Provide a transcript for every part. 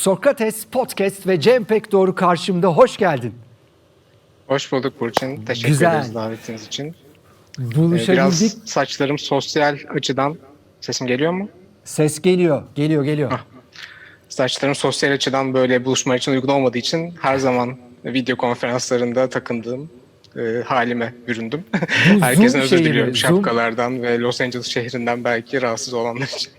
Sokrates Podcast ve Cem Pek Doğru karşımda. Hoş geldin. Hoş bulduk Burçin. Teşekkür Güzel. ederiz davetiniz için. Ee, Buluşabildik. Biraz saçlarım sosyal açıdan sesim geliyor mu? Ses geliyor, geliyor, geliyor. Ah. Saçlarım sosyal açıdan böyle buluşma için uygun olmadığı için her zaman video konferanslarında takındığım e, halime büründüm. Herkesin özür diliyorum şapkalardan ve Los Angeles şehrinden belki rahatsız olanlar için.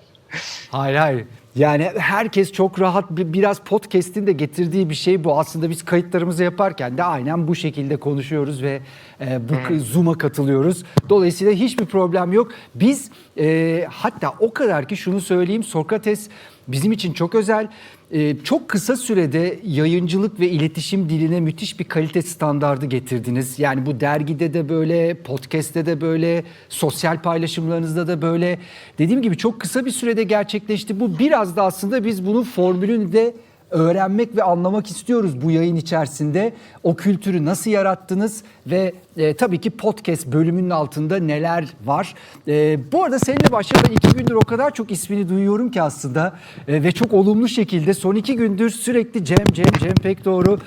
Hayır hayır. Yani herkes çok rahat bir- biraz podcast'in de getirdiği bir şey bu. Aslında biz kayıtlarımızı yaparken de aynen bu şekilde konuşuyoruz ve e, bu Zoom'a katılıyoruz. Dolayısıyla hiçbir problem yok. Biz e, hatta o kadar ki şunu söyleyeyim Sokrates bizim için çok özel. E, çok kısa sürede yayıncılık ve iletişim diline müthiş bir kalite standardı getirdiniz. Yani bu dergide de böyle, podcast'te de böyle, sosyal paylaşımlarınızda da böyle. Dediğim gibi çok kısa bir sürede gerçekleşti. Bu biraz da aslında biz bunun formülünü de öğrenmek ve anlamak istiyoruz bu yayın içerisinde. O kültürü nasıl yarattınız ve e, tabii ki podcast bölümünün altında neler var. E, bu arada seninle başlayan iki gündür o kadar çok ismini duyuyorum ki aslında e, ve çok olumlu şekilde son iki gündür sürekli Cem, Cem, Cem pek doğru.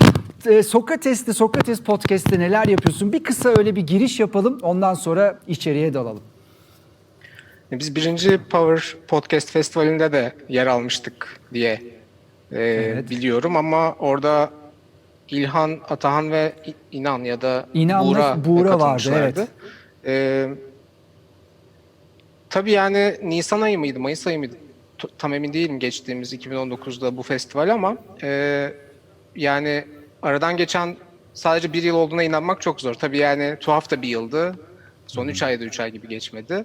E, Sokrates'te, Sokrates Podcast'te neler yapıyorsun? Bir kısa öyle bir giriş yapalım ondan sonra içeriye dalalım. Biz birinci Power Podcast Festivali'nde de yer almıştık diye e, Evet. biliyorum ama orada İlhan, Atahan ve İnan ya da İnan'la Buğra, Buğra vardı, katılmışlardı. E, tabii yani Nisan ayı mıydı, Mayıs ayı mıydı? Tam emin değilim geçtiğimiz 2019'da bu festival ama e, yani aradan geçen sadece bir yıl olduğuna inanmak çok zor. Tabii yani tuhaf da bir yıldı. Son 3 ayda 3 ay gibi geçmedi.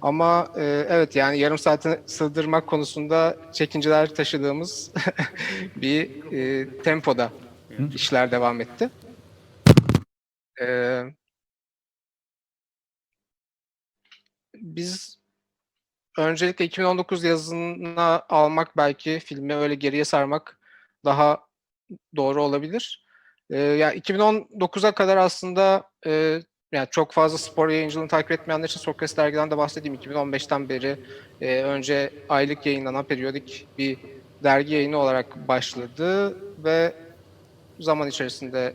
Ama e, evet yani yarım saate sığdırmak konusunda çekinceler taşıdığımız bir e, tempoda işler devam etti. E, biz öncelikle 2019 yazına almak belki filmi öyle geriye sarmak daha doğru olabilir. Ee, ya 2019'a kadar aslında e, yani çok fazla spor yayıncılığını takip etmeyenler için Sokrates dergiden de bahsedeyim. 2015'ten beri e, önce aylık yayınlanan periyodik bir dergi yayını olarak başladı ve zaman içerisinde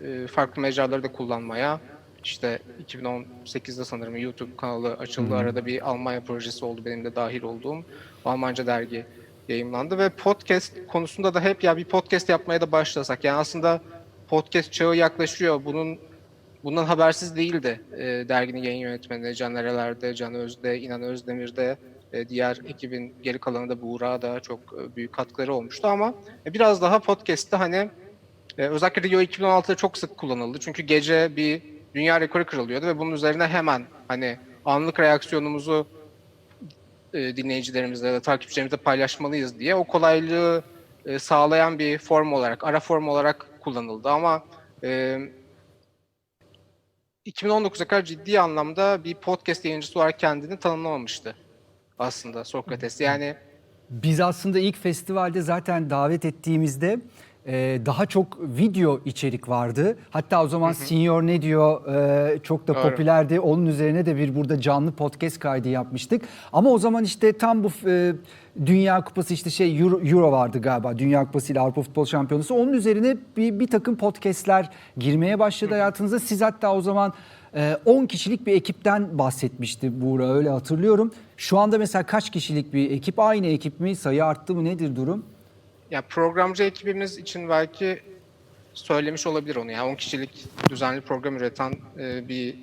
e, farklı mecraları da kullanmaya işte 2018'de sanırım YouTube kanalı açıldı. Arada bir Almanya projesi oldu benim de dahil olduğum. Almanca dergi yayımlandı ve podcast konusunda da hep ya bir podcast yapmaya da başlasak. Yani aslında podcast çağı yaklaşıyor. Bunun bundan habersiz değildi e, derginin yayın yönetmeni Can Ereler'de, Can Özde, İnan Özdemir'de, e, diğer ekibin geri kalanında Buğra da çok e, büyük katkıları olmuştu ama e, biraz daha podcast'te hani e, özellikle Rio 2016'da çok sık kullanıldı. Çünkü gece bir dünya rekoru kırılıyordu ve bunun üzerine hemen hani anlık reaksiyonumuzu e, dinleyicilerimizle ya da takipçilerimizle paylaşmalıyız diye o kolaylığı e, sağlayan bir form olarak, ara form olarak kullanıldı. Ama e, 2019'a kadar ciddi anlamda bir podcast yayıncısı olarak kendini tanımlamamıştı aslında Sokrates. Yani Biz aslında ilk festivalde zaten davet ettiğimizde e, daha çok video içerik vardı. Hatta o zaman Senior ne diyor e, çok da Doğru. popülerdi. Onun üzerine de bir burada canlı podcast kaydı yapmıştık. Ama o zaman işte tam bu e, Dünya Kupası işte şey Euro, Euro vardı galiba. Dünya Kupası ile Avrupa Futbol Şampiyonası. Onun üzerine bir, bir takım podcastler girmeye başladı hayatınıza. Siz hatta o zaman e, 10 kişilik bir ekipten bahsetmişti Buğra öyle hatırlıyorum. Şu anda mesela kaç kişilik bir ekip? Aynı ekip mi? Sayı arttı mı? Nedir durum? Ya programcı ekibimiz için belki söylemiş olabilir onu. Yani 10 kişilik düzenli program üreten e, bir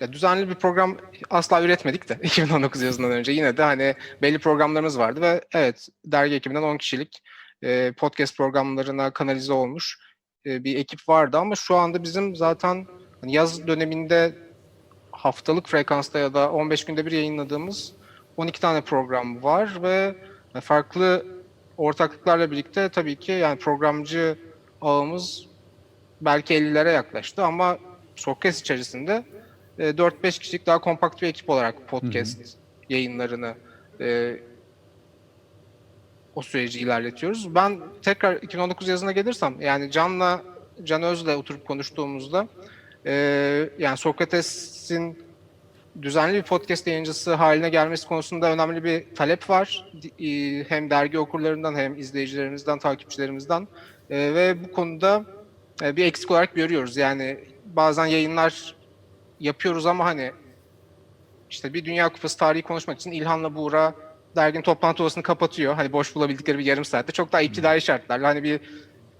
ya düzenli bir program asla üretmedik de 2019 yazından önce yine de hani belli programlarımız vardı ve evet dergi ekibinden 10 kişilik e, podcast programlarına kanalize olmuş e, bir ekip vardı ama şu anda bizim zaten hani yaz döneminde haftalık frekansta ya da 15 günde bir yayınladığımız 12 tane program var ve farklı ortaklıklarla birlikte tabii ki yani programcı ağımız belki 50'lere yaklaştı ama Sokrates içerisinde e, 4-5 kişilik daha kompakt bir ekip olarak podcast yayınlarını e, o süreci ilerletiyoruz. Ben tekrar 2019 yazına gelirsem yani Can'la Can Öz'le oturup konuştuğumuzda e, yani Sokrates'in düzenli bir podcast yayıncısı haline gelmesi konusunda önemli bir talep var. E, Hem dergi okurlarından hem izleyicilerimizden, takipçilerimizden. E, ve bu konuda e, bir eksik olarak görüyoruz. Yani bazen yayınlar yapıyoruz ama hani işte bir Dünya Kupası tarihi konuşmak için İlhan'la Buğra derginin toplantı odasını kapatıyor. Hani boş bulabildikleri bir yarım saatte. Çok daha iptidai şartlarla hani bir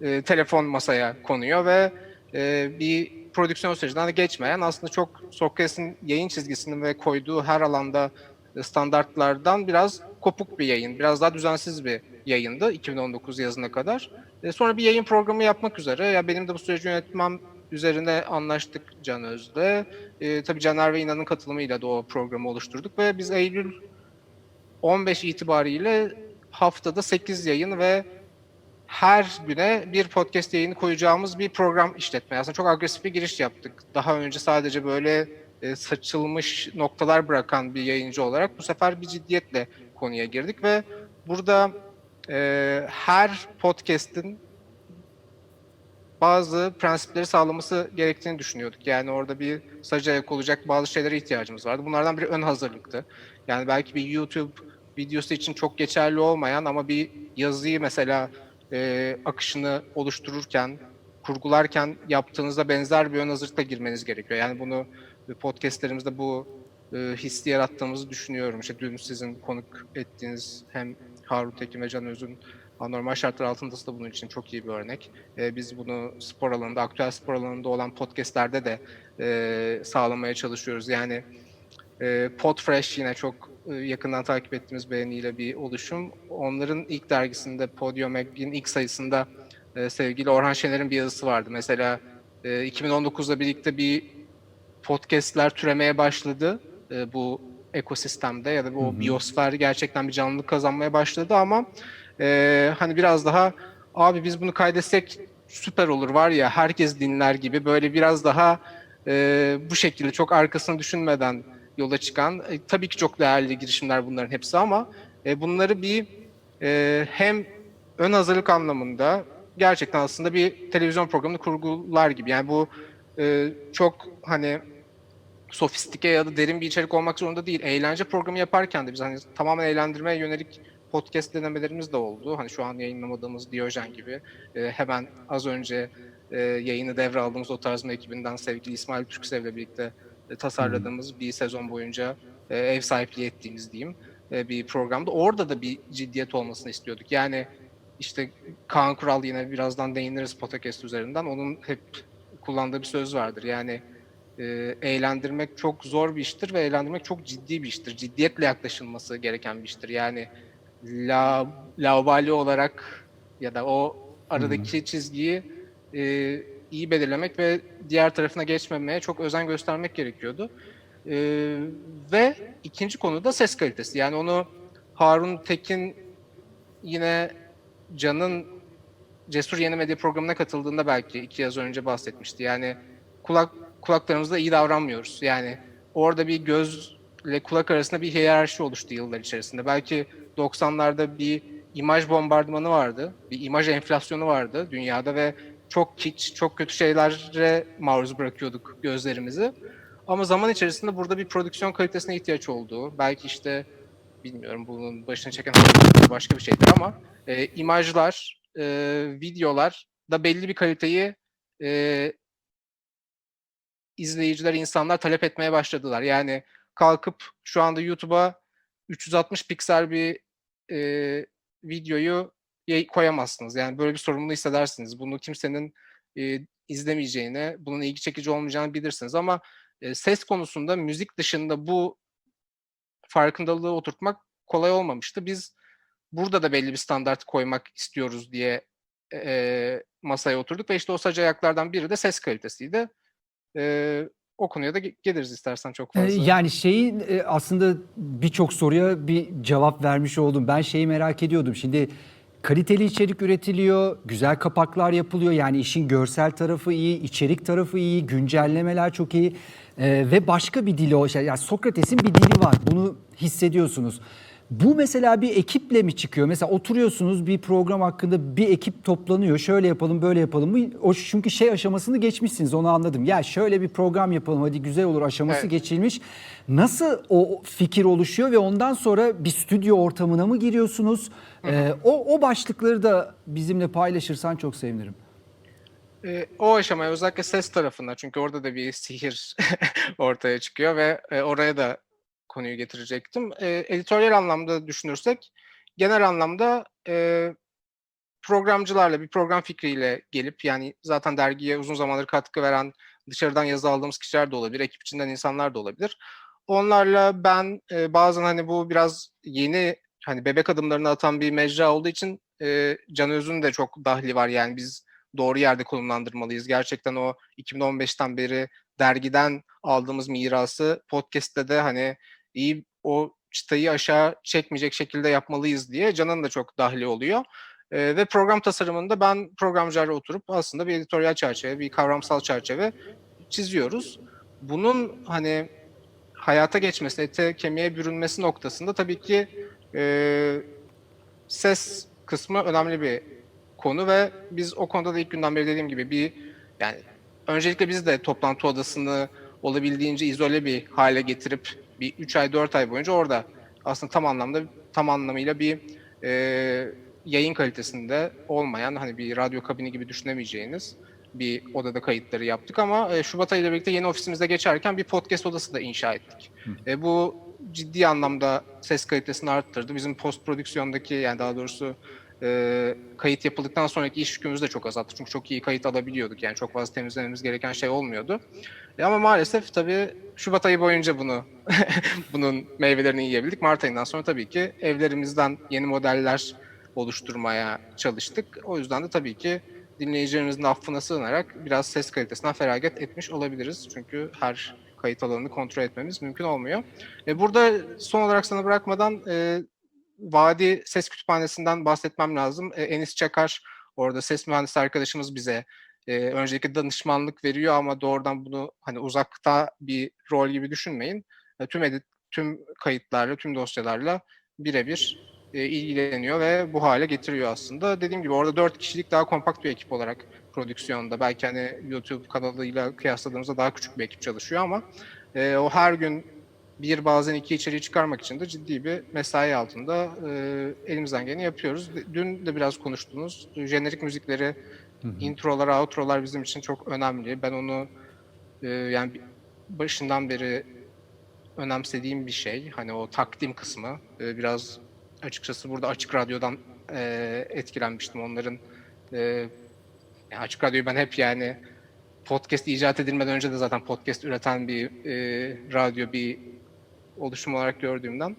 e, telefon masaya konuyor ve e, bir prodüksiyon sürecinden de geçmeyen aslında çok Sokrates'in yayın çizgisinin ve koyduğu her alanda standartlardan biraz kopuk bir yayın. Biraz daha düzensiz bir yayındı 2019 yazına kadar. E, sonra bir yayın programı yapmak üzere. Ya benim de bu süreci yönetmem üzerine anlaştık Can Öz'le. E, tabii Caner ve İnan'ın katılımıyla da o programı oluşturduk ve biz Eylül 15 itibariyle haftada 8 yayın ve her güne bir podcast yayını koyacağımız bir program işletmeye. Aslında çok agresif bir giriş yaptık. Daha önce sadece böyle e, saçılmış noktalar bırakan bir yayıncı olarak bu sefer bir ciddiyetle konuya girdik ve burada e, her podcast'in bazı prensipleri sağlaması gerektiğini düşünüyorduk. Yani orada bir sadece ayak olacak bazı şeylere ihtiyacımız vardı. Bunlardan biri ön hazırlıktı. Yani belki bir YouTube videosu için çok geçerli olmayan ama bir yazıyı mesela e, akışını oluştururken, kurgularken yaptığınızda benzer bir ön hazırlıkla girmeniz gerekiyor. Yani bunu e, podcastlerimizde bu e, hissi yarattığımızı düşünüyorum. İşte dün sizin konuk ettiğiniz hem Harun Tekin ve Can Öz'ün anormal şartlar altındası da bunun için çok iyi bir örnek. E, biz bunu spor alanında, aktüel spor alanında olan podcastlerde de e, sağlamaya çalışıyoruz. Yani e, Podfresh yine çok yakından takip ettiğimiz beğeniyle bir oluşum. Onların ilk dergisinde Podium Mag'in ilk sayısında e, sevgili Orhan Şener'in bir yazısı vardı. Mesela e, 2019'da birlikte bir podcastler türemeye başladı e, bu ekosistemde ya da bu o biyosfer gerçekten bir canlılık kazanmaya başladı ama e, hani biraz daha abi biz bunu kaydetsek süper olur var ya herkes dinler gibi böyle biraz daha e, bu şekilde çok arkasını düşünmeden yola çıkan e, tabii ki çok değerli girişimler bunların hepsi ama e, bunları bir e, hem ön hazırlık anlamında gerçekten aslında bir televizyon programını kurgular gibi yani bu e, çok hani sofistike ya da derin bir içerik olmak zorunda değil. Eğlence programı yaparken de biz hani tamamen eğlendirmeye yönelik podcast denemelerimiz de oldu. Hani şu an yayınlamadığımız Diyojen gibi. E, hemen az önce e, yayını devraldığımız o tarzma ekibinden sevgili İsmail Türksev'le birlikte e, tasarladığımız bir sezon boyunca e, ev sahipliği ettiğimiz diyeyim e, bir programda. Orada da bir ciddiyet olmasını istiyorduk. Yani işte Kaan Kural yine birazdan değiniriz podcast üzerinden. Onun hep kullandığı bir söz vardır. Yani e, eğlendirmek çok zor bir iştir ve eğlendirmek çok ciddi bir iştir. Ciddiyetle yaklaşılması gereken bir iştir. Yani la, laubali olarak ya da o aradaki çizgiyi e, iyi belirlemek ve diğer tarafına geçmemeye çok özen göstermek gerekiyordu. E, ve ikinci konu da ses kalitesi. Yani onu Harun Tekin yine Can'ın Cesur Yeni Medya programına katıldığında belki iki yaz önce bahsetmişti. Yani kulak kulaklarımızda iyi davranmıyoruz. Yani orada bir gözle kulak arasında bir hiyerarşi oluştu yıllar içerisinde. Belki 90'larda bir imaj bombardımanı vardı. Bir imaj enflasyonu vardı dünyada ve çok kiç, çok kötü şeylere maruz bırakıyorduk gözlerimizi. Ama zaman içerisinde burada bir prodüksiyon kalitesine ihtiyaç olduğu, belki işte bilmiyorum bunun başını çeken başka bir şeydir ama e, imajlar, e, videolar da belli bir kaliteyi e, izleyiciler, insanlar talep etmeye başladılar. Yani kalkıp şu anda YouTube'a 360 piksel bir e, videoyu koyamazsınız. Yani böyle bir sorumluluğu hissedersiniz. Bunu kimsenin e, izlemeyeceğini, bunun ilgi çekici olmayacağını bilirsiniz. Ama e, ses konusunda müzik dışında bu farkındalığı oturtmak kolay olmamıştı. Biz burada da belli bir standart koymak istiyoruz diye e, masaya oturduk ve işte o sac ayaklardan biri de ses kalitesiydi. E, o konuya da ge- geliriz istersen çok Ee, fazla. Yani şeyin e, aslında birçok soruya bir cevap vermiş oldum. Ben şeyi merak ediyordum. Şimdi kaliteli içerik üretiliyor, güzel kapaklar yapılıyor. Yani işin görsel tarafı iyi, içerik tarafı iyi, güncellemeler çok iyi. Ee, ve başka bir dili o. şey- Yani Sokrates'in bir dili var. Bunu hissediyorsunuz. Bu mesela bir ekiple mi çıkıyor? Mesela oturuyorsunuz bir program hakkında bir ekip toplanıyor. Şöyle yapalım, böyle yapalım mı? O çünkü şey aşamasını geçmişsiniz. Onu anladım. Ya şöyle bir program yapalım hadi güzel olur aşaması Evet. geçilmiş. Nasıl o fikir oluşuyor ve ondan sonra bir stüdyo ortamına mı giriyorsunuz? Ee, o o başlıkları da bizimle paylaşırsan çok sevinirim. E, o aşamaya özellikle ses tarafında çünkü orada da bir sihir ortaya çıkıyor ve e, oraya da konuyu getirecektim. E, editoryal anlamda düşünürsek genel anlamda e, programcılarla bir program fikriyle gelip yani zaten dergiye uzun zamandır katkı veren dışarıdan yazı aldığımız kişiler de olabilir, ekip içinden insanlar da olabilir. Onlarla ben e, bazen hani bu biraz yeni hani bebek adımlarını atan bir mecra olduğu için e, Can Öz'ün de çok dahli var yani biz doğru yerde konumlandırmalıyız. Gerçekten o 2015'ten beri dergiden aldığımız mirası podcast'te de hani iyi o çıtayı aşağı çekmeyecek şekilde yapmalıyız diye Can'ın da çok dahli oluyor. Ee, ve program tasarımında ben programcılarla oturup aslında bir editoryal çerçeve, bir kavramsal çerçeve çiziyoruz. Bunun hani hayata geçmesi, ete kemiğe bürünmesi noktasında tabii ki e, ses kısmı önemli bir konu ve biz o konuda da ilk günden beri dediğim gibi bir yani öncelikle biz de toplantı odasını olabildiğince izole bir hale getirip bir 3 ay 4 ay boyunca orada aslında tam anlamda tam anlamıyla bir e, yayın kalitesinde olmayan hani bir radyo kabini gibi düşünemeyeceğiniz bir odada kayıtları yaptık ama e, Şubat ayıyla birlikte yeni ofisimize geçerken bir podcast odası da inşa ettik. E, bu ciddi anlamda ses kalitesini arttırdı. Bizim post prodüksiyondaki yani daha doğrusu e, kayıt yapıldıktan sonraki iş yükümüzü de çok azalttı. Çünkü çok iyi kayıt alabiliyorduk. Yani çok fazla temizlememiz gereken şey olmuyordu. E, ama maalesef tabii Şubat ayı boyunca bunu bunun meyvelerini yiyebildik. Mart ayından sonra tabii ki evlerimizden yeni modeller oluşturmaya çalıştık. O yüzden de tabii ki dinleyicilerimizin affına sığınarak biraz ses kalitesinden feragat etmiş olabiliriz. Çünkü her kayıt alanını kontrol etmemiz mümkün olmuyor. E, burada son olarak sana bırakmadan e, Vadi Ses Kütüphanesi'nden bahsetmem lazım. E, Enis Çakar orada ses mühendisi arkadaşımız bize e, öncelikle danışmanlık veriyor ama doğrudan bunu hani uzakta bir rol gibi düşünmeyin. E, tüm edit, tüm kayıtlarla, tüm dosyalarla birebir e, ilgileniyor ve bu hale getiriyor aslında. Dediğim gibi orada dört kişilik daha kompakt bir ekip olarak prodüksiyonda. Belki hani YouTube kanalıyla kıyasladığımızda daha küçük bir ekip çalışıyor ama e, o her gün bir bazen iki içeriği çıkarmak için de ciddi bir mesai altında e, elimizden geleni yapıyoruz. Dün de biraz konuştunuz. Jenerik müzikleri, introlar, outrolar bizim için çok önemli. Ben onu e, yani başından beri önemsediğim bir şey. Hani o takdim kısmı. E, biraz açıkçası burada Açık Radyo'dan e, etkilenmiştim. Onların e, yani Açık Radyo'yu ben hep yani podcast icat edilmeden önce de zaten podcast üreten bir e, radyo, bir oluşum olarak gördüğümden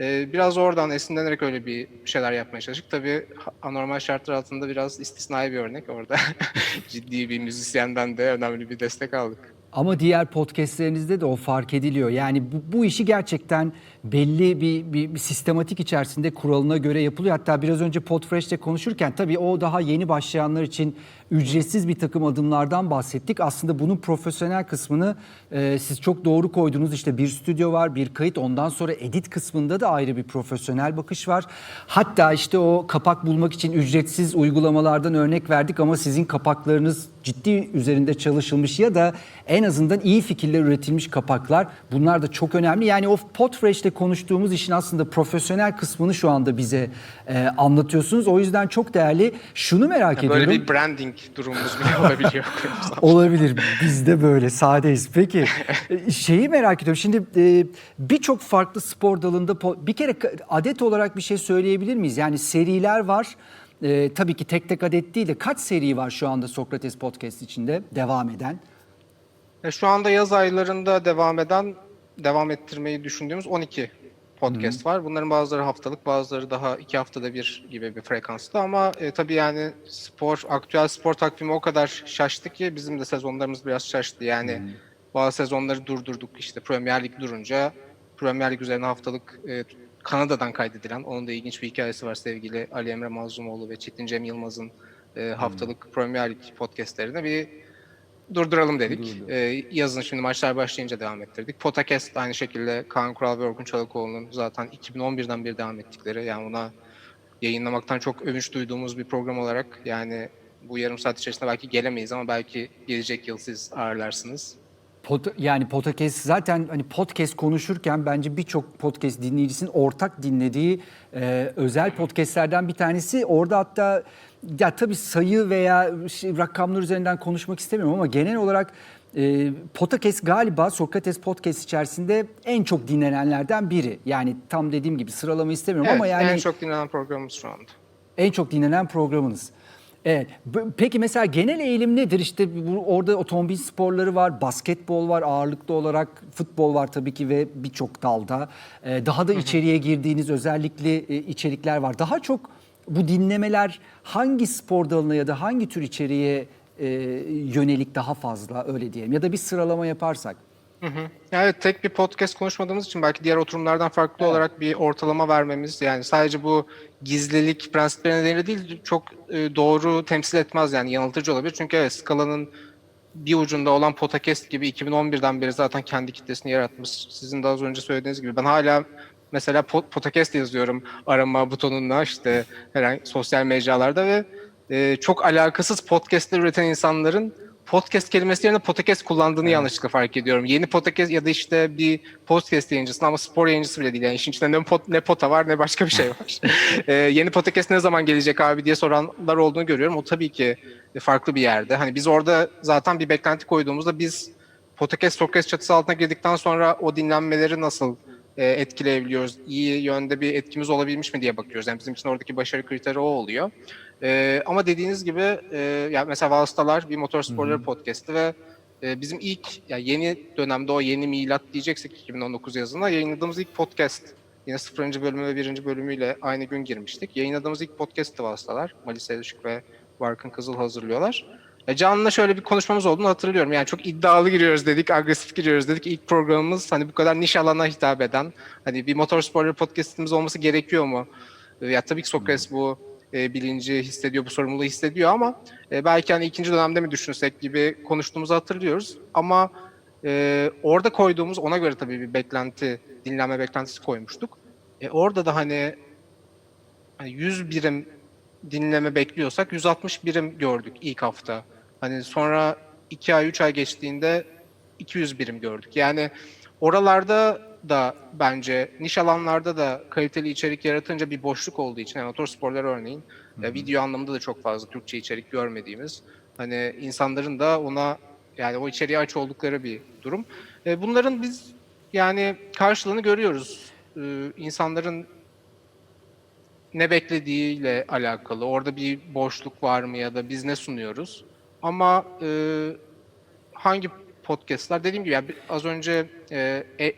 e, biraz oradan esinlenerek öyle bir şeyler yapmaya çalıştık. Tabii anormal şartlar altında biraz istisnai bir örnek orada. Ciddi bir müzisyenden de önemli bir destek aldık. Ama diğer podcastlerinizde de o fark ediliyor. Yani bu, bu işi gerçekten belli bir, bir, bir sistematik içerisinde kuralına göre yapılıyor. Hatta biraz önce Podfresh'te konuşurken tabii o daha yeni başlayanlar için ücretsiz bir takım adımlardan bahsettik. Aslında bunun profesyonel kısmını e, siz çok doğru koydunuz. İşte bir stüdyo var, bir kayıt. Ondan sonra edit kısmında da ayrı bir profesyonel bakış var. Hatta işte o kapak bulmak için ücretsiz uygulamalardan örnek verdik ama sizin kapaklarınız ciddi üzerinde çalışılmış ya da en azından iyi fikirler üretilmiş kapaklar. Bunlar da çok önemli. Yani o Podfresh'te konuştuğumuz işin aslında profesyonel kısmını şu anda bize e, anlatıyorsunuz. O yüzden çok değerli. Şunu merak böyle ediyorum. bir branding durumumuz bile olabiliyor. Olabilir. Biz de böyle sadeyiz. Peki e, şeyi merak ediyorum. Şimdi e, birçok farklı spor dalında bir kere adet olarak bir şey söyleyebilir miyiz? Yani seriler var. E, tabii ki tek tek adet değil de kaç seri var şu anda Sokrates Podcast içinde devam eden? E, Şu anda yaz aylarında devam eden, devam ettirmeyi düşündüğümüz 12 podcast var. Bunların bazıları haftalık, bazıları daha iki haftada bir gibi bir frekansta ama e, tabii yani spor, aktüel spor takvimi o kadar şaştı ki bizim de sezonlarımız biraz şaştı. Yani bazı sezonları durdurduk. İşte Premier Lig durunca Premier Lig üzerine haftalık e, Kanada'dan kaydedilen, onun da ilginç bir hikayesi var sevgili Ali Emre Mazlumoğlu ve Çetin Cem Yılmaz'ın e, haftalık Premier Lig podcastlerine bir durduralım dedik. Durdu. Ee, yazın şimdi maçlar başlayınca devam ettirdik. Podcast aynı şekilde Kaan Kural ve Orkun Çolakoğlu'nun zaten 2011'den beri devam ettikleri yani ona yayınlamaktan çok övünç duyduğumuz bir program olarak yani bu yarım saat içerisinde belki gelemeyiz ama belki gelecek yıl siz ağırlarsınız. Pod- yani podcast zaten hani podcast konuşurken bence birçok podcast dinleyicisinin ortak dinlediği e, özel podcastlerden bir tanesi. Orada hatta ya tabii sayı veya şey, rakamlar üzerinden konuşmak istemiyorum ama genel olarak e, podcast galiba Sokrates podcast içerisinde en çok dinlenenlerden biri. Yani tam dediğim gibi sıralama istemiyorum Evet, ama yani en çok dinlenen programımız şu anda. en çok dinlenen programınız. Evet. B- Peki mesela genel eğilim nedir? İşte bu, orada otomobil sporları var, basketbol var ağırlıklı olarak, futbol var tabii ki ve birçok dalda. Ee, daha da içeriye girdiğiniz özellikle e, içerikler var. Daha çok bu dinlemeler hangi spor dalına ya da hangi tür içeriğe e, yönelik daha fazla öyle diyelim ya da bir sıralama yaparsak. Hı hı. Evet tek bir podcast konuşmadığımız için belki diğer oturumlardan farklı olarak bir ortalama vermemiz yani sadece bu gizlilik prensipleri nedeniyle değil çok e, doğru temsil etmez yani yanıltıcı olabilir. Çünkü evet skalanın bir ucunda olan podcast gibi 2011'den beri zaten kendi kitlesini yaratmış. Sizin de az önce söylediğiniz gibi ben hala mesela pod- podcast yazıyorum arama butonuna işte herhangi sosyal mecralarda ve e, çok alakasız podcastler üreten insanların podcast kelimesi yerine podcast kullandığını yanlışlıkla fark ediyorum. Yeni podcast ya da işte bir podcast yayıncısın ama spor yayıncısı bile değil. Yani işin içinde ne, pot, ne pota var ne başka bir şey var. Ee, yeni podcast ne zaman gelecek abi diye soranlar olduğunu görüyorum. O tabii ki farklı bir yerde. Hani biz orada zaten bir beklenti koyduğumuzda biz podcast podcast çatısı altına girdikten sonra o dinlenmeleri nasıl e, etkileyebiliyoruz? İyi yönde bir etkimiz olabilmiş mi diye bakıyoruz. Yani bizim için oradaki başarı kriteri o oluyor. E, ama dediğiniz gibi e, yani mesela Vasıtalar bir motorsporları podcast'i ve e, bizim ilk yani yeni dönemde o yeni milat diyeceksek 2019 yazında yayınladığımız ilk podcast yine 0. bölümü ve 1. bölümüyle aynı gün girmiştik. Yayınladığımız ilk podcast'ti Vasıtalar. Malise Işık ve Barkın Kızıl hazırlıyorlar. E, Can'la şöyle bir konuşmamız olduğunu hatırlıyorum. Yani çok iddialı giriyoruz dedik, agresif giriyoruz dedik. İlk programımız hani bu kadar niş alana hitap eden, hani bir motorsporları podcast'imiz olması gerekiyor mu? E, Ya tabii ki Sokrates bu e, bilinci hissediyor, bu sorumluluğu hissediyor ama e, belki hani ikinci dönemde mi düşünsek gibi konuştuğumuzu hatırlıyoruz. Ama e, orada koyduğumuz, ona göre tabii bir beklenti, dinlenme beklentisi koymuştuk. E, orada da hani, hani 100 birim dinleme bekliyorsak 160 birim gördük ilk hafta. Hani sonra 2 ay 3 ay geçtiğinde 200 birim gördük. Yani oralarda da bence niş alanlarda da kaliteli içerik yaratınca bir boşluk olduğu için yani motorsporları örneğin e, video anlamında da çok fazla Türkçe içerik görmediğimiz hani insanların da ona yani o içeriğe aç oldukları bir durum. E, bunların biz yani karşılığını görüyoruz. E, insanların ne beklediğiyle alakalı. Orada bir boşluk var mı ya da biz ne sunuyoruz? Ama e, hangi podcastlar dediğim gibi yani az önce e, e,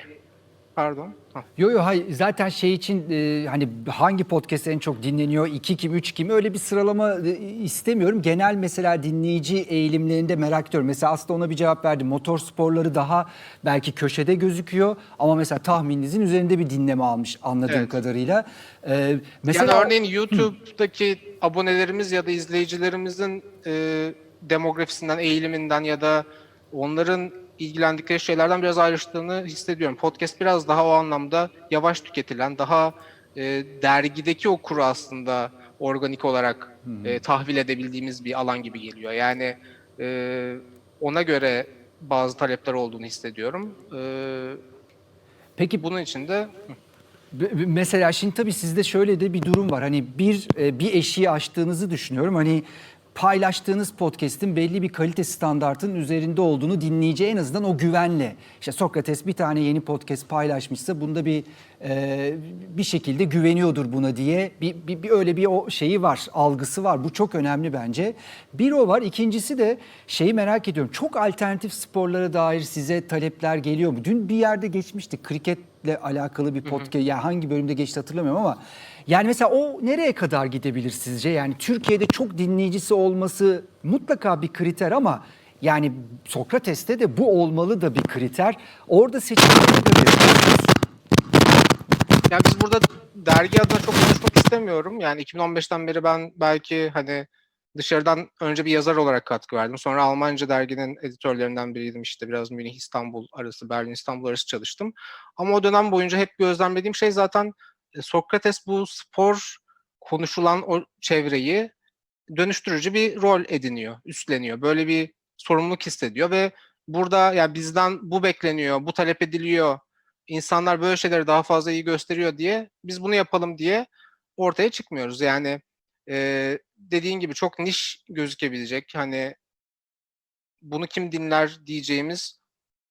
pardon. Hah. Yo yo hayır zaten şey için e, hani hangi podcast en çok dinleniyor 2 kim 3 kim öyle bir sıralama e, istemiyorum. Genel mesela dinleyici eğilimlerinde merak ediyorum. Mesela aslında ona bir cevap verdim. Motor sporları daha belki köşede gözüküyor ama mesela tahmininizin üzerinde bir dinleme almış anladığım Evet. kadarıyla. E, mesela yani örneğin YouTube'daki abonelerimiz ya da izleyicilerimizin e, demografisinden, eğiliminden ya da onların ilgilendikleri şeylerden biraz ayrıştığını hissediyorum. Podcast biraz daha o anlamda yavaş tüketilen, daha e, dergideki o kuru aslında organik olarak e, tahvil edebildiğimiz bir alan gibi geliyor. Yani e, ona göre bazı talepler olduğunu hissediyorum. E, peki bunun için de Mesela şimdi tabii sizde şöyle de bir durum var. Hani bir e, bir eşiği aştığınızı düşünüyorum. Hani paylaştığınız podcast'in belli bir kalite standartının üzerinde olduğunu dinleyici en azından o güvenle. İşte Sokrates bir tane yeni podcast paylaşmışsa bunda bir e, bir şekilde güveniyordur buna diye bir, bir, bir öyle bir o şeyi var, algısı var. Bu çok önemli bence. Bir o var. İkincisi de şeyi merak ediyorum. Çok alternatif sporlara dair size talepler geliyor mu? Dün bir yerde geçmiştik. Kriketle alakalı bir podcast. Yani hangi bölümde geçti hatırlamıyorum ama yani mesela o nereye kadar gidebilir sizce? Yani Türkiye'de çok dinleyicisi olması mutlaka bir kriter ama yani Sokrates'te de bu olmalı da bir kriter. Orada seçimleri de. Yani biz burada dergi adına çok konuşmak istemiyorum. Yani 2015'ten beri ben belki hani dışarıdan önce bir yazar olarak katkı verdim. Sonra Almanca derginin editörlerinden biriydim. İşte biraz Münih İstanbul arası, Berlin İstanbul arası çalıştım. Ama o dönem boyunca hep gözlemlediğim şey zaten Sokrates bu spor konuşulan o çevreyi dönüştürücü bir rol ediniyor, üstleniyor. Böyle bir sorumluluk hissediyor ve burada ya bizden bu bekleniyor, bu talep ediliyor. İnsanlar böyle şeyleri daha fazla iyi gösteriyor diye biz bunu yapalım diye ortaya çıkmıyoruz. Yani e, dediğin gibi çok niş gözükebilecek hani bunu kim dinler diyeceğimiz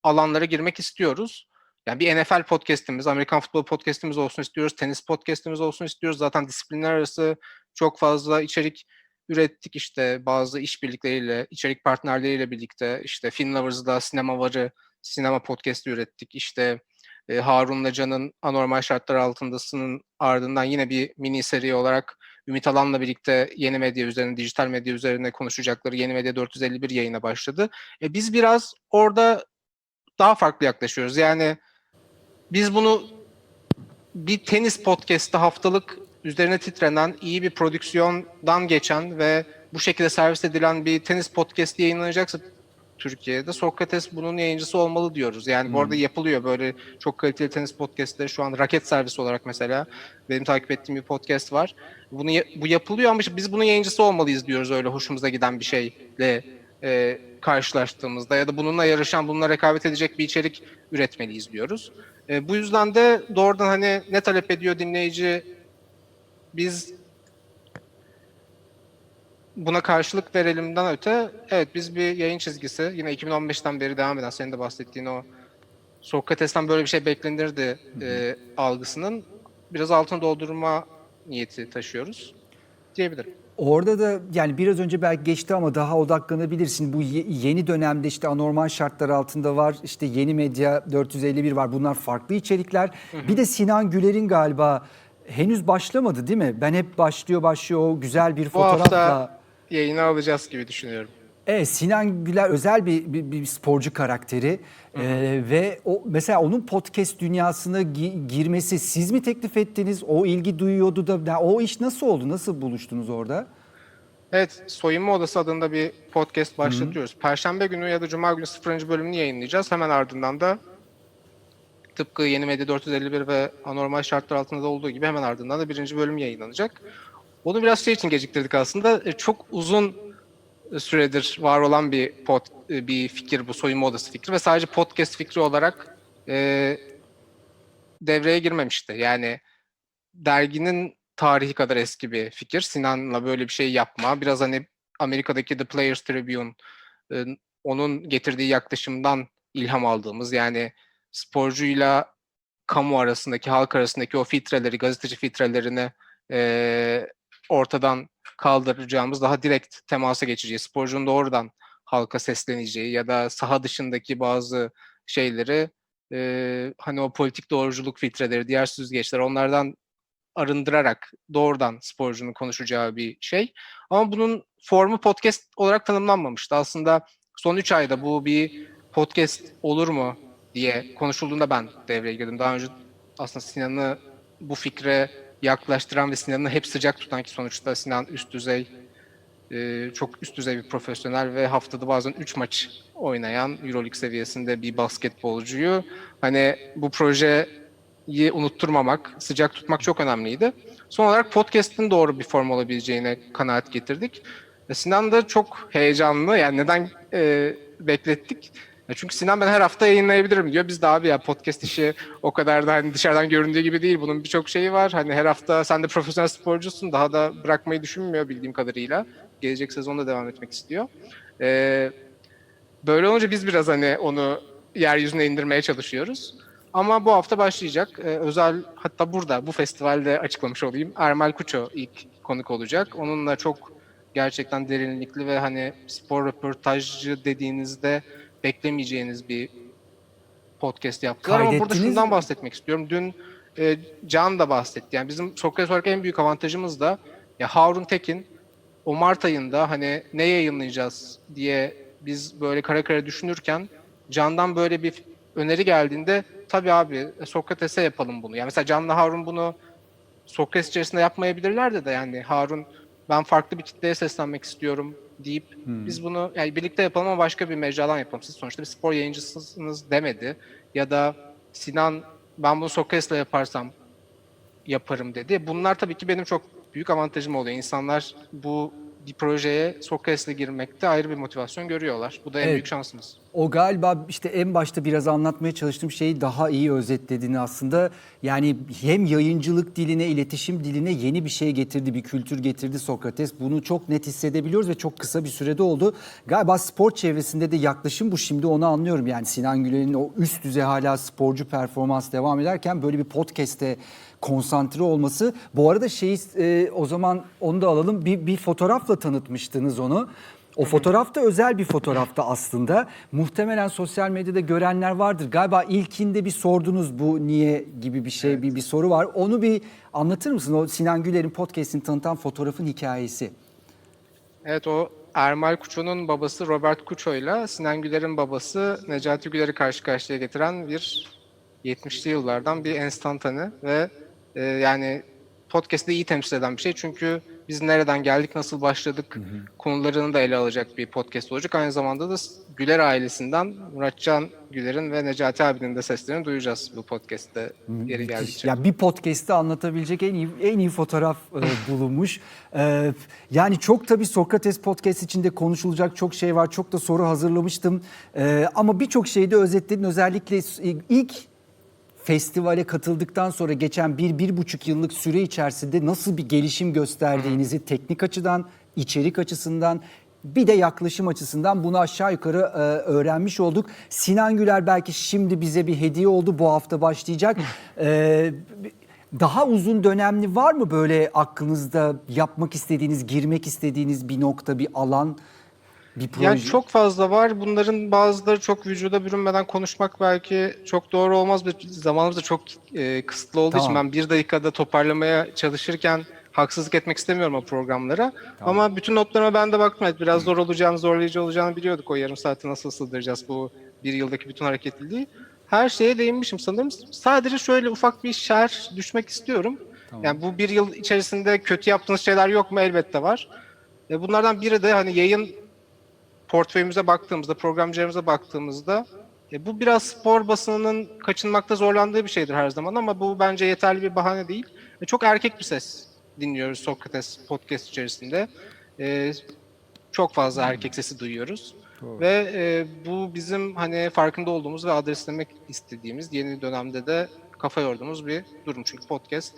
alanlara girmek istiyoruz. Yani bir NFL podcast'imiz, Amerikan futbol podcast'imiz olsun istiyoruz, tenis podcast'imiz olsun istiyoruz. Zaten disiplinler arası çok fazla içerik ürettik işte bazı işbirlikleriyle, içerik partnerleriyle birlikte işte Film Lovers'da sinema varı, sinema podcast'i ürettik. İşte e, Harun'la Can'ın Anormal Şartlar Altındası'nın ardından yine bir mini seri olarak Ümit Alan'la birlikte yeni medya üzerine, dijital medya üzerine konuşacakları Yeni Medya 451 yayına başladı. E, biz biraz orada daha farklı yaklaşıyoruz. Yani biz bunu bir tenis podcast'te haftalık üzerine titrenen, iyi bir prodüksiyondan geçen ve bu şekilde servis edilen bir tenis podcast yayınlanacaksa Türkiye'de Sokrates bunun yayıncısı olmalı diyoruz. Yani bu arada yapılıyor böyle çok kaliteli tenis podcastleri şu an raket servisi olarak mesela benim takip ettiğim bir podcast var. Bunu bu yapılıyor ama biz bunun yayıncısı olmalıyız diyoruz öyle hoşumuza giden bir şeyle e, karşılaştığımızda ya da bununla yarışan, bununla rekabet edecek bir içerik üretmeliyiz diyoruz. E, bu yüzden de doğrudan hani ne talep ediyor dinleyici biz buna karşılık verelimden öte evet biz bir yayın çizgisi yine 2015'ten beri devam eden senin de bahsettiğin o Sokrates'ten böyle bir şey beklenirdi e, algısının biraz altını doldurma niyeti taşıyoruz diyebilirim. Orada da yani biraz önce belki geçti ama daha odaklanabilirsin. Bu ye- yeni dönemde işte anormal şartlar altında var. işte yeni medya 451 var. Bunlar farklı içerikler. Bir de Sinan Güler'in galiba henüz başlamadı değil mi? Ben hep başlıyor başlıyor o güzel bir Bu fotoğrafla. hafta yayını alacağız gibi düşünüyorum. Evet Sinan Güler özel bir, bir, bir sporcu karakteri Ee, ve o mesela onun podcast dünyasına gi- girmesi siz mi teklif ettiniz? O ilgi duyuyordu da ya o iş nasıl oldu? Nasıl buluştunuz orada? Evet, Soyunma Odası adında bir podcast başlatıyoruz. Perşembe günü ya da Cuma günü 0. bölümünü yayınlayacağız. Hemen ardından da tıpkı Yeni Medya 451 ve Anormal Şartlar Altında da olduğu gibi hemen ardından da birinci bölüm yayınlanacak. Onu biraz şey için geciktirdik aslında. E, Çok uzun süredir var olan bir pod, e, bir fikir bu soyunma odası fikri ve sadece podcast fikri olarak e, devreye girmemişti. Yani derginin tarihi kadar eski bir fikir. Sinan'la böyle bir şey yapma. Biraz hani Amerika'daki The Players Tribune e, onun getirdiği yaklaşımdan ilham aldığımız yani sporcuyla kamu arasındaki, halk arasındaki o filtreleri, gazeteci filtrelerini e, ortadan kaldıracağımız, daha direkt temasa geçeceği, sporcunun doğrudan halka sesleneceği ya da saha dışındaki bazı şeyleri e, hani o politik doğruculuk filtreleri, diğer süzgeçler onlardan arındırarak doğrudan sporcunun konuşacağı bir şey. Ama bunun formu podcast olarak tanımlanmamıştı. Aslında son 3 ayda bu bir podcast olur mu diye konuşulduğunda ben devreye girdim. Daha önce aslında Sinan'ı bu fikre yaklaştıran ve Sinan'ı hep sıcak tutan ki sonuçta Sinan üst düzey e, çok üst düzey bir profesyonel ve haftada bazen 3 maç oynayan Euroleague seviyesinde bir basketbolcuyu hani bu projeyi unutturmamak, sıcak tutmak çok önemliydi. Son olarak podcast'in doğru bir form olabileceğine kanaat getirdik. E, Sinan da çok heyecanlı. Yani neden e, beklettik? Ya çünkü Sinan ben her hafta yayınlayabilirim diyor. Biz de abi ya podcast işi o kadar da hani dışarıdan göründüğü gibi değil. Bunun birçok şeyi var. Hani her hafta sen de profesyonel sporcusun. Daha da bırakmayı düşünmüyor bildiğim kadarıyla. Gelecek sezonda devam etmek istiyor. Ee, böyle olunca biz biraz hani onu yeryüzüne indirmeye çalışıyoruz. Ama bu hafta başlayacak. Ee, özel hatta burada bu festivalde açıklamış olayım. Ermal Kuço ilk konuk olacak. Onunla çok gerçekten derinlikli ve hani spor röportajcı dediğinizde beklemeyeceğiniz bir podcast yaptılar. Ama burada Kaydettiniz şundan mi? bahsetmek istiyorum. Dün e, Can da bahsetti. Yani bizim Sokrates olarak en büyük avantajımız da ya Harun Tekin o Mart ayında hani ne yayınlayacağız diye biz böyle kara kara düşünürken Can'dan böyle bir öneri geldiğinde tabii abi e, Sokrates'e yapalım bunu. Yani mesela Can'la Harun bunu Sokrates içerisinde yapmayabilirlerdi de yani Harun ben farklı bir kitleye seslenmek istiyorum deyip biz bunu yani birlikte yapalım ama başka bir mecradan yapalım. Siz sonuçta bir spor yayıncısınız demedi. Ya da Sinan ben bunu Sokrates'le yaparsam yaparım dedi. Bunlar tabii ki benim çok büyük avantajım oluyor. İnsanlar bu bir projeye Sokrates'le girmekte ayrı bir motivasyon görüyorlar. Bu da en Evet. büyük şansımız. O galiba işte en başta biraz anlatmaya çalıştığım şeyi daha iyi özetlediğini aslında. Yani hem yayıncılık diline, iletişim diline yeni bir şey getirdi, bir kültür getirdi Sokrates. Bunu çok net hissedebiliyoruz ve çok kısa bir sürede oldu. Galiba spor çevresinde de yaklaşım bu. Şimdi onu anlıyorum. Yani Sinan Güler'in o üst düzey hala sporcu performans devam ederken böyle bir podcast'te konsantre olması. Bu arada şeyi e, o zaman onu da alalım. Bir, bir fotoğrafla tanıtmıştınız onu. O fotoğraf da özel bir fotoğrafta aslında. Muhtemelen sosyal medyada görenler vardır. Galiba ilkinde bir sordunuz bu niye gibi bir şey, bir, bir soru var. Onu bir anlatır mısın? O Sinan Güler'in podcast'ini tanıtan fotoğrafın hikayesi. Evet o Ermal Kuço'nun babası Robert Kuço'yla Sinan Güler'in babası Necati Güler'i karşı karşıya getiren bir 70'li yıllardan bir enstantane ve e, yani podcast'ı iyi temsil eden bir şey. Çünkü biz nereden geldik, nasıl başladık konularını da ele alacak bir podcast olacak. Aynı zamanda da Güler ailesinden Muratcan Güler'in ve Necati abinin de seslerini duyacağız bu podcast'te yeri geldikçe. Ya bir podcast'te anlatabilecek en iyi en iyi fotoğraf e, bulunmuş. E, yani çok tabii Sokrates podcast içinde konuşulacak çok şey var. Çok da soru hazırlamıştım. E, ama birçok şeyi de özetledin. Özellikle ilk festivale katıldıktan sonra geçen bir, bir buçuk yıllık süre içerisinde nasıl bir gelişim gösterdiğinizi teknik açıdan, içerik açısından bir de yaklaşım açısından bunu aşağı yukarı e, öğrenmiş olduk. Sinan Güler belki şimdi bize bir hediye oldu bu hafta başlayacak. E, daha uzun dönemli var mı böyle aklınızda yapmak istediğiniz, girmek istediğiniz bir nokta, bir alan, bir proje? Yani çok fazla var. Bunların bazıları çok vücuda bürünmeden konuşmak belki çok doğru olmaz. Zamanımız da çok e, kısıtlı olduğu için Tamam. ben bir dakikada toparlamaya çalışırken haksızlık etmek istemiyorum o programlara. Ama bütün notlarıma ben de baktım. Evet, biraz zor olacağını, zorlayıcı olacağını biliyorduk. O yarım saati nasıl sığdıracağız bu bir yıldaki bütün hareketliliği. Her şeye değinmişim sanırım. Sadece şöyle ufak bir şer düşmek istiyorum. Yani bu bir yıl içerisinde kötü yaptığınız şeyler yok mu? Elbette var. E, Bunlardan biri de hani yayın portföyümüze baktığımızda, programcılarımıza baktığımızda e, bu biraz spor basınının kaçınmakta zorlandığı bir şeydir her zaman ama bu bence yeterli bir bahane değil. E, çok erkek bir ses dinliyoruz Sokrates podcast içerisinde. E, çok fazla erkek sesi duyuyoruz. Ve e, bu bizim hani farkında olduğumuz ve adreslemek istediğimiz yeni dönemde de kafa yorduğumuz bir durum. Çünkü podcast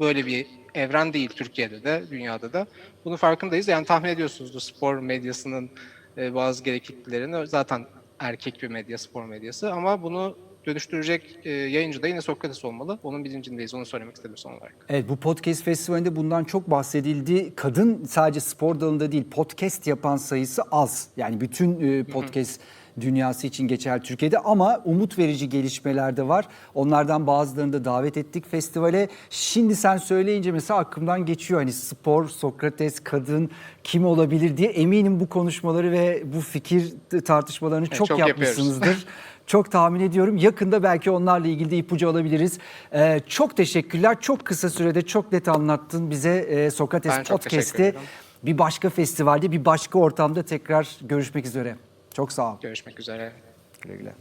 böyle bir evren değil Türkiye'de de, dünyada da. Bunun farkındayız. Yani tahmin ediyorsunuzdur spor medyasının e, bazı gerekliliklerini. Zaten erkek bir medya, spor medyası. Ama bunu dönüştürecek e, yayıncı da yine Sokrates olmalı. Onun bilincindeyiz. Onu söylemek istedim son olarak. Evet bu podcast festivalinde bundan çok bahsedildi. Kadın sadece spor dalında değil podcast yapan sayısı az. Yani bütün e, podcast dünyası için geçer Türkiye'de ama umut verici gelişmeler de var. Onlardan bazılarını da davet ettik festivale. Şimdi sen söyleyince mesela aklımdan geçiyor hani spor, Sokrates, kadın kim olabilir diye eminim bu konuşmaları ve bu fikir tartışmalarını çok, çok yapıyoruz. yapmışsınızdır. Çok tahmin ediyorum. Yakında belki onlarla ilgili de ipucu alabiliriz. Ee, çok teşekkürler. Çok kısa sürede çok net anlattın bize e, Sokrates Ben Podcast'i. Bir başka festivalde, bir başka ortamda tekrar görüşmek üzere. Çok sağ ol. Görüşmek üzere. Güle güle.